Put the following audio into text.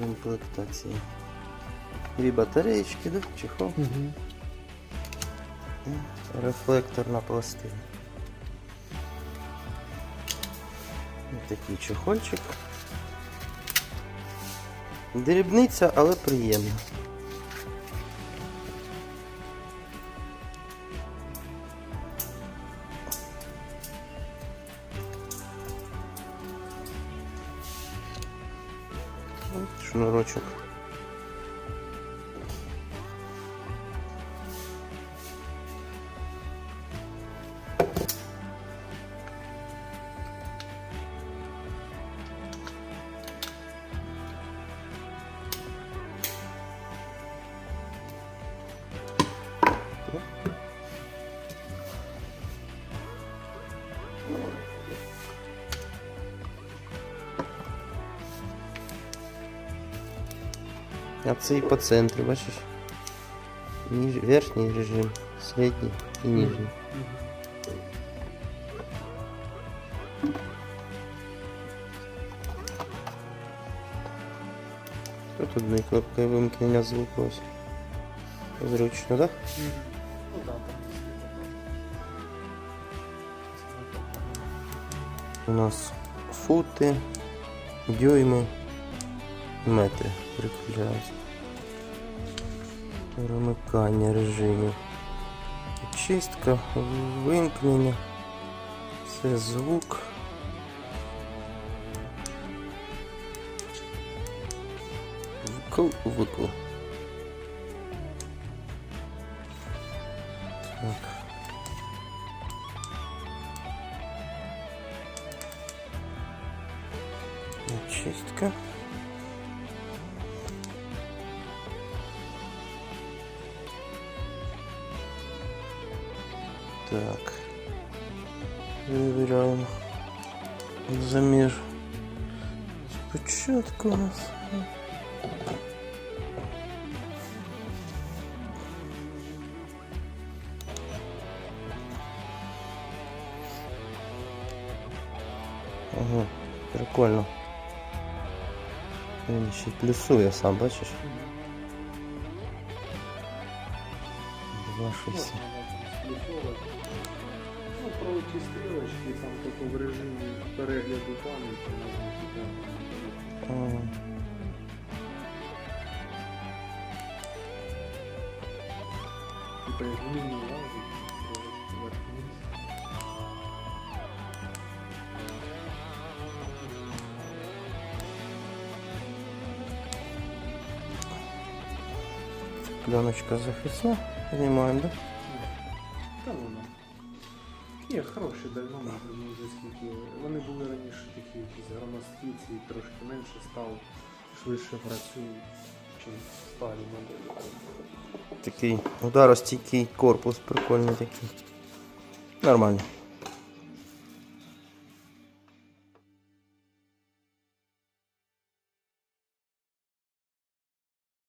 комплектації. Дві батареєчки, да? чехол. Угу. І Рефлекторна пластина. Ось такий чехольчик. Дрібниця, але приємна. Ось А це і по центру, бачиш? Ніж... Верхній режим, середній і нижній. Тут одною кнопкою вимкнення звуку ось. Зручно, так? Ну да, там У нас фути, дюйми, Метри прикріпляються. Перемикання режимів. Чистка, вимкнення. Це звук. Вкл, викл. Так. Чистка. Так. Вибираємо замір. Спочатку у нас. Ага, прикольно. Він ще й плюсує сам, бачиш? Два шість. Ну, про ті стрілочки, там тільки в режимі перегляду пам'яті можна туди. А, Типа як міні лазить, стрілочки вверх-вниз. Пленочка захисна. Знімаємо, да? Воно. Ні, хороші давно ну, вже скільки. Вони були раніше такі якісь громадські, ці трошки менше став, швидше працюють, чим старі моделі. Такий ударостійкий корпус, прикольний такий. Нормально.